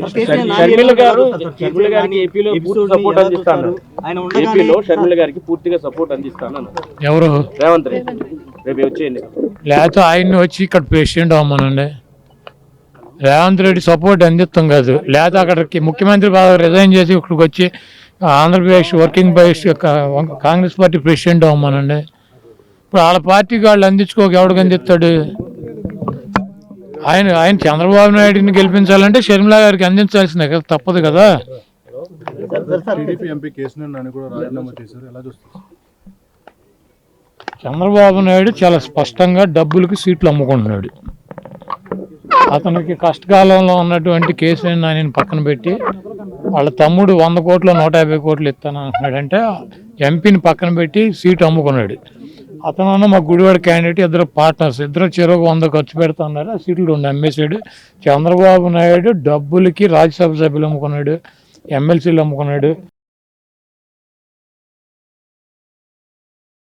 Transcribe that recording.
షర్మిల గారు షర్మిల గారికి ఏపీలో పూర్తి సపోర్ట్ అందిస్తాను. ఆయన ఏపీలో షర్మిల గారికి పూర్తిగా సపోర్ట్ అందిస్తాను అన్నారు. ఎవరు? రేవంత్ రెడ్డి. రేపు వచ్చేయండి. లేకపోతే ఆయన్ని వచ్చి ఇక్కడ ప్రెసిడెంట్ అవ్వమనండి. రేవంత్ రెడ్డి సపోర్ట్ అందిస్తాం కాదు. లేకపోతే అక్కడికి ముఖ్యమంత్రి పదవి రిజైన్ చేసి ఇక్కడికి వచ్చి ఆంధ్రప్రదేశ్ వర్కింగ్ ప్రెస్ యొక్క కాంగ్రెస్ పార్టీ ప్రెసిడెంట్ అవ్వమనండి. ఇప్పుడు వాళ్ళ పార్టీకి వాళ్ళు అందించుకోక ఎవడికి అందిస్తాడు? ఆయన ఆయన చంద్రబాబు నాయుడిని గెలిపించాలంటే షర్మిలా గారికి అందించాల్సిందే కదా తప్పదు కదా. చంద్రబాబు నాయుడు చాలా స్పష్టంగా డబ్బులకి సీట్లు అమ్ముకుంటున్నాడు. అతనికి కష్టకాలంలో ఉన్నటువంటి కేసీఆర్ నానిని పక్కన పెట్టి వాళ్ళ తమ్ముడు వంద కోట్లు నూట యాభై కోట్లు ఇస్తాను అంటున్నాడంటే ఎంపీని పక్కన పెట్టి సీటు అమ్ముకున్నాడు. అతను మా గుడివాడ క్యాండిడేట్ ఇద్దరు పార్ట్నర్స్ ఇద్దరు చెరువు వంద ఖర్చు పెడుతున్నారు. ఆ సీట్లు రెండు అమ్మేశాడు. చంద్రబాబు నాయుడు డబ్బులకి రాజ్యసభ సభ్యులు అమ్ముకున్నాడు. ఎమ్మెల్సీలు అమ్ముకున్నాడు.